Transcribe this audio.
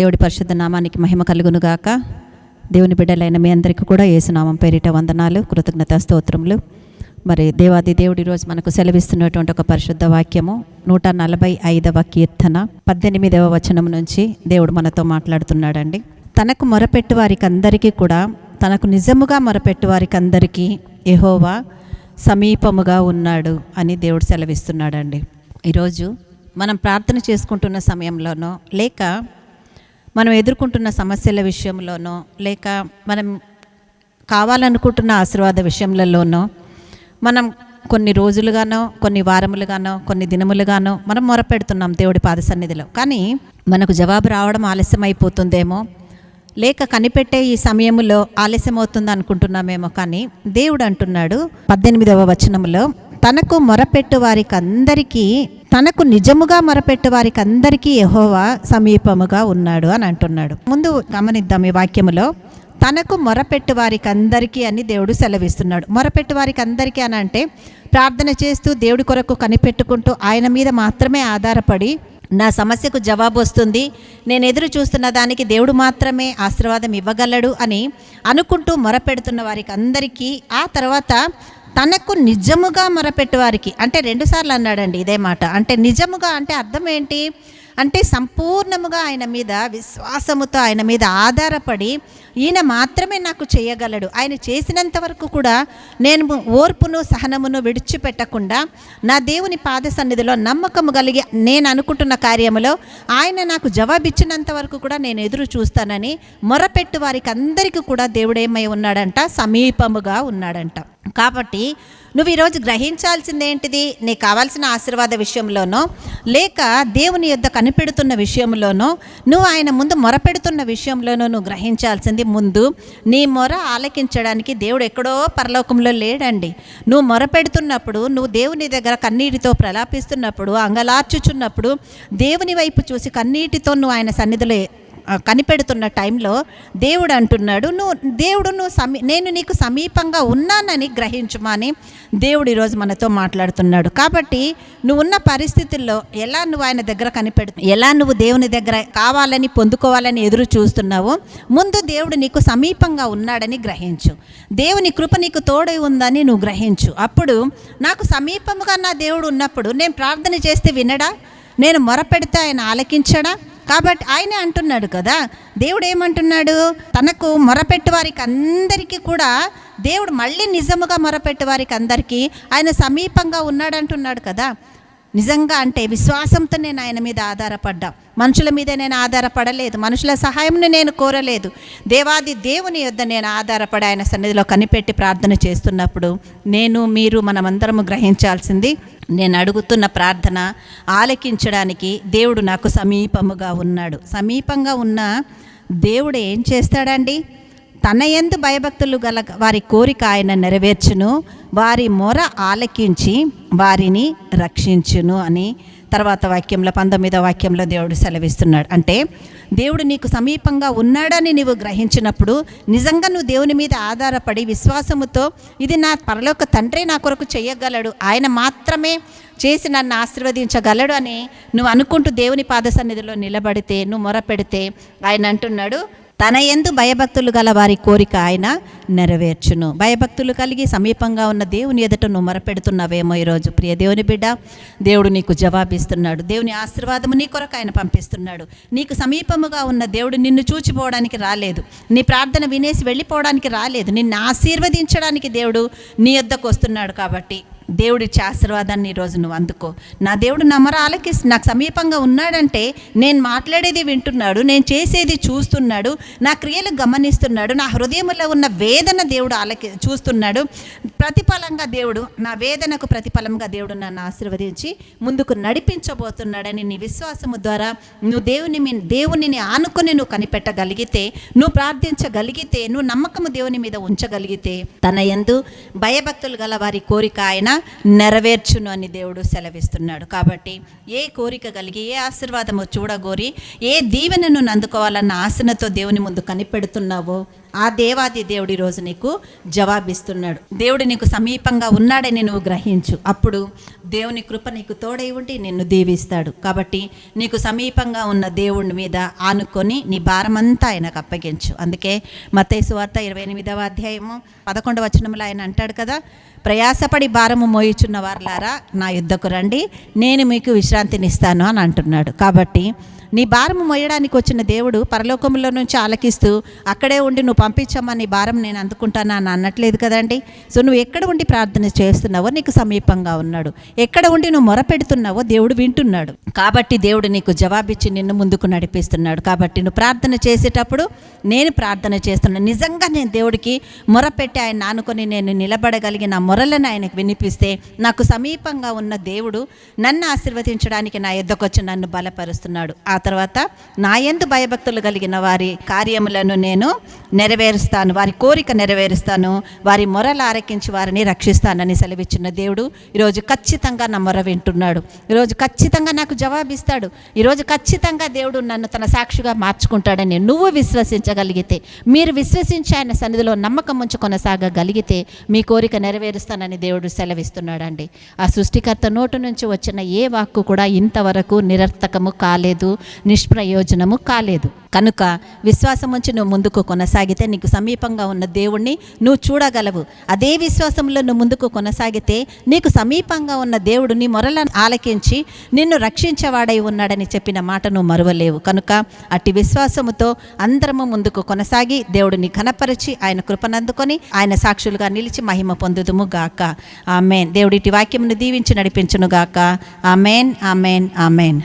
దేవుడి పరిశుద్ధ నామానికి మహిమ కలుగునుగాక. దేవుని బిడ్డలైన మీ అందరికీ కూడా ఏసునామం పేరిట వందనాలు కృతజ్ఞత స్తోత్రములు. మరి దేవాది దేవుడి రోజు మనకు సెలవిస్తున్నటువంటి ఒక పరిశుద్ధ వాక్యము నూట నలభై ఐదవ కీర్తన పద్దెనిమిదవ వచనం నుంచి దేవుడు మనతో మాట్లాడుతున్నాడండి. తనకు మొరపెట్టు వారికి అందరికీ కూడా తనకు నిజముగా మొరపెట్టు వారికి అందరికీ ఎహోవా సమీపముగా ఉన్నాడు అని దేవుడు సెలవిస్తున్నాడండి. ఈరోజు మనం ప్రార్థన చేసుకుంటున్న సమయంలోనో లేక మనం ఎదుర్కొంటున్న సమస్యల విషయంలోనో లేక మనం కావాలనుకుంటున్న ఆశీర్వాద విషయంలోనో మనం కొన్ని రోజులుగానో కొన్ని వారములుగానో కొన్ని దినములుగానో మనం మొరపెడుతున్నాం దేవుడి పాద సన్నిధిలో కానీ మనకు జవాబు రావడం ఆలస్యం అయిపోతుందేమో లేక కనిపెట్టే ఈ సమయంలో ఆలస్యమవుతుంది అనుకుంటున్నామేమో కానీ దేవుడు అంటున్నాడు పద్దెనిమిదవ వచనములో తనకు మొరపెట్టు వారికి అందరికీ తనకు నిజముగా మొరపెట్టు వారికి అందరికీ యహోవా సమీపముగా ఉన్నాడు అని అంటున్నాడు. ముందు గమనిద్దాం ఈ వాక్యములో. తనకు మొరపెట్టు వారికి అందరికీ అని దేవుడు సెలవిస్తున్నాడు. మొరపెట్టు వారికి అందరికీ అని అంటే ప్రార్థన చేస్తూ దేవుడి కొరకు కనిపెట్టుకుంటూ ఆయన మీద మాత్రమే ఆధారపడి నా సమస్యకు జవాబు వస్తుంది. నేను ఎదురు చూస్తున్న దానికి దేవుడు మాత్రమే ఆశీర్వాదం ఇవ్వగలడు అని అనుకుంటూ మొరపెడుతున్న వారికి అందరికీ ఆ తర్వాత తనకు నిజముగా మొరపెట్టు వారికి అంటే రెండుసార్లు అన్నాడండి ఇదే మాట. అంటే నిజముగా అంటే అర్థం ఏంటి? అంటే సంపూర్ణముగా ఆయన మీద విశ్వాసముతో ఆయన మీద ఆధారపడి ఈయన మాత్రమే నాకు చేయగలడు. ఆయన చేసినంత వరకు కూడా నేను ఓర్పును సహనమును విడిచిపెట్టకుండా నా దేవుని పాద సన్నిధిలో నమ్మకము కలిగి నేను అనుకుంటున్న కార్యములో ఆయన నాకు జవాబిచ్చినంత వరకు కూడా నేను ఎదురు చూస్తానని మొరపెట్టు వారికి అందరికీ కూడా దేవుడు ఏమై ఉన్నాడంట సమీపముగా ఉన్నాడంట. కాబట్టి నువ్వు ఈరోజు గ్రహించాల్సింది ఏంటిది? నీకు కావాల్సిన ఆశీర్వాద విషయంలోనో లేక దేవుని యొద్ద కనిపెడుతున్న విషయంలోనో నువ్వు ఆయన ముందు మొరపెడుతున్న విషయంలోనో నువ్వు గ్రహించాల్సింది ముందు నీ మొర ఆలకించడానికి దేవుడు ఎక్కడో పరలోకంలో లేడండి. నువ్వు మొర పెడుతున్నప్పుడు నువ్వు దేవుని దగ్గర కన్నీటితో ప్రలాపిస్తున్నప్పుడు అంగలార్చుచున్నప్పుడు దేవుని వైపు చూసి కన్నీటితో నువ్వు ఆయన సన్నిధిలో కనిపెడుతున్న టైంలో దేవుడు అంటున్నాడు నువ్వు దేవుడు నువ్వు సమీ నేను నీకు సమీపంగా ఉన్నానని గ్రహించుమని దేవుడు ఈరోజు మనతో మాట్లాడుతున్నాడు. కాబట్టి నువ్వు ఉన్న పరిస్థితుల్లో ఎలా నువ్వు ఆయన దగ్గర కనిపెడు ఎలా నువ్వు దేవుని దగ్గర కావాలని పొందుకోవాలని ఎదురు చూస్తున్నావో ముందు దేవుడు నీకు సమీపంగా ఉన్నాడని గ్రహించు. దేవుని కృప నీకు తోడై ఉందని నువ్వు గ్రహించు. అప్పుడు నాకు సమీపముగా నా దేవుడు ఉన్నప్పుడు నేను ప్రార్థన చేస్తే వినడా? నేను మొరపెడితే ఆయన ఆలకించడా? కాబట్టి ఆయనే అంటున్నాడు కదా దేవుడు ఏమంటున్నాడు? తనకు మొరపెట్టు వారికి అందరికీ కూడా దేవుడు మళ్ళీ నిజముగా మొరపెట్టు వారికి అందరికీ ఆయన సమీపంగా ఉన్నాడంటున్నాడు కదా. నిజంగా అంటే విశ్వాసంతో నేను ఆయన మీద ఆధారపడ్డా. మనుషుల మీద నేను ఆధారపడలేదు. మనుషుల సహాయంను నేను కోరలేదు. దేవాది దేవుని యొద్ద నేను ఆధారపడి ఆయన సన్నిధిలో కనిపెట్టి ప్రార్థన చేస్తున్నప్పుడు నేను మీరు మనమందరము గ్రహించాల్సింది నేను అడుగుతున్న ప్రార్థన ఆలకించడానికి దేవుడు నాకు సమీపముగా ఉన్నాడు. సమీపంగా ఉన్న దేవుడు ఏం చేస్తాడండి? తన ఎందు భయభక్తులు గల వారి కోరిక ఆయన నెరవేర్చును. వారి మొర ఆలకించి వారిని రక్షించును అని తర్వాత వాక్యంలో పంతొమ్మిదో వాక్యంలో దేవుడు సెలవిస్తున్నాడు. అంటే దేవుడు నీకు సమీపంగా ఉన్నాడని నీవు గ్రహించినప్పుడు నిజంగా నువ్వు దేవుని మీద ఆధారపడి విశ్వాసముతో ఇది నా పరలోక తండ్రి నా కొరకు చేయగలడు ఆయన మాత్రమే చేసి నన్ను ఆశీర్వదించగలడు అని నువ్వు అనుకుంటూ దేవుని పాద సన్నిధిలో నిలబడితే నువ్వు మొరపెడితే ఆయన అంటున్నాడు తన ఎందు భయభక్తులు గల వారి కోరిక ఆయన నెరవేర్చును. భయభక్తులు కలిగి సమీపంగా ఉన్న దేవుని ఎదుట నువ్వు మొరపెడుతున్నావేమో ఈరోజు. ప్రియ దేవుని బిడ్డ దేవుడు నీకు జవాబిస్తున్నాడు. దేవుని ఆశీర్వాదము నీ కొరకు ఆయన పంపిస్తున్నాడు. నీకు సమీపముగా ఉన్న దేవుడు నిన్ను చూచిపోవడానికి రాలేదు. నీ ప్రార్థన వినేసి వెళ్ళిపోవడానికి రాలేదు. నిన్ను ఆశీర్వదించడానికి దేవుడు నీ యొద్దకు వస్తున్నాడు కాబట్టి. దేవుడి ఆశీర్వాదాన్ని ఈరోజు నువ్వు అందుకో. నా దేవుడు నమ్మర ఆలకి నాకు సమీపంగా ఉన్నాడంటే నేను మాట్లాడేది వింటున్నాడు నేను చేసేది చూస్తున్నాడు నా క్రియలు గమనిస్తున్నాడు నా హృదయంలో ఉన్న వేదన దేవుడు ఆలకి చూస్తున్నాడు. ప్రతిఫలంగా దేవుడు నా వేదనకు ప్రతిఫలంగా దేవుడు నన్ను ఆశీర్వదించి ముందుకు నడిపించబోతున్నాడని నీ విశ్వాసము ద్వారా నువ్వు దేవుని మీ- దేవునిని ఆనుకొని నువ్వు కనిపెట్టగలిగితే నువ్వు ప్రార్థించగలిగితే నువ్వు నమ్మకము దేవుని మీద ఉంచగలిగితే తన యందు భయభక్తులు గల వారి కోరిక ఆయన నెరవేర్చును అని దేవుడు సెలవిస్తున్నాడు. కాబట్టి ఏ కోరిక కలిగి ఏ ఆశీర్వాదము చూడగోరి ఏ దీవెనను అందుకోవాలన్న ఆశనతో దేవుని ముందు కనిపెడుతున్నావో ఆ దేవాది దేవుడి రోజు నీకు జవాబిస్తున్నాడు. దేవుడు నీకు సమీపంగా ఉన్నాడని నువ్వు గ్రహించు. అప్పుడు దేవుని కృప నీకు తోడై ఉండి నిన్ను దీవిస్తాడు. కాబట్టి నీకు సమీపంగా ఉన్న దేవుడి మీద ఆనుకొని నీ భారమంతా ఆయనకు అప్పగించు. అందుకే మతేసు వార్త ఇరవై ఎనిమిదవ అధ్యాయము పదకొండవ వచనంలో ఆయన అంటాడు కదా ప్రయాసపడి భారము మోయిచున్న వారులారా నా యుద్ధకు రండి. నేను మీకు విశ్రాంతినిస్తాను అని అంటున్నాడు. కాబట్టి నీ భారం మోయడానికి వచ్చిన దేవుడు పరలోకంలో నుంచి ఆలకిస్తూ అక్కడే ఉండి నువ్వు పంపించమ్మా నీ భారం నేను అందుకుంటానా అని అనట్లేదు కదండి. సో నువ్వు ఎక్కడ ఉండి ప్రార్థన చేస్తున్నావో నీకు సమీపంగా ఉన్నాడు. ఎక్కడ ఉండి నువ్వు మొరపెడుతున్నావో దేవుడు వింటున్నాడు. కాబట్టి దేవుడు నీకు జవాబిచ్చి నిన్ను ముందుకు నడిపిస్తున్నాడు. కాబట్టి నువ్వు ప్రార్థన చేసేటప్పుడు నేను ప్రార్థన చేస్తున్నాను. నిజంగా నేను దేవుడికి మొరపెట్టి ఆయన ఆనుకొని నేను నిలబడగలిగి నా మొరలను ఆయనకు వినిపిస్తే నాకు సమీపంగా ఉన్న దేవుడు నన్ను ఆశీర్వదించడానికి నా ఎద్దకొచ్చి నన్ను బలపరుస్తున్నాడు. ఆ ఆ తర్వాత నా ఎందు భయభక్తులు కలిగిన వారి కార్యములను నేను నెరవేరుస్తాను. వారి కోరిక నెరవేరుస్తాను. వారి మొరలు ఆరకించి వారిని రక్షిస్తానని సెలవిచ్చిన దేవుడు ఈరోజు ఖచ్చితంగా నా మొర వింటున్నాడు. ఈరోజు ఖచ్చితంగా నాకు జవాబిస్తాడు. ఈరోజు ఖచ్చితంగా దేవుడు నన్ను తన సాక్షిగా మార్చుకుంటాడని నువ్వు విశ్వసించగలిగితే మీరు విశ్వసించి ఆయన సన్నిధిలో నమ్మకం ఉంచి కొనసాగగలిగితే మీ కోరిక నెరవేరుస్తానని దేవుడు సెలవిస్తున్నాడండి. ఆ సృష్టికర్త నోటు నుంచి వచ్చిన ఏ వాక్కు కూడా ఇంతవరకు నిరర్థకము కాలేదు. నిష్ప్రయోజనము కాలేదు. కనుక విశ్వాసం ఉంచి నువ్వు ముందుకు కొనసాగితే నీకు సమీపంగా ఉన్న దేవుణ్ణి నువ్వు చూడగలవు. అదే విశ్వాసంలో నువ్వు ముందుకు కొనసాగితే నీకు సమీపంగా ఉన్న దేవుడు నీ మొరలను ఆలకించి నిన్ను రక్షించేవాడై ఉన్నాడని చెప్పిన మాట నువ్వు మరువలేవు. కనుక అట్టి విశ్వాసముతో అందరము ముందుకు కొనసాగి దేవుడిని కనపరిచి ఆయన కృపనందుకొని ఆయన సాక్షులుగా నిలిచి మహిమ పొందుదుము గాక. ఆమెన్. దేవుడిటి వాక్యమును దీవించి నడిపించును గాక. Amen amen amen.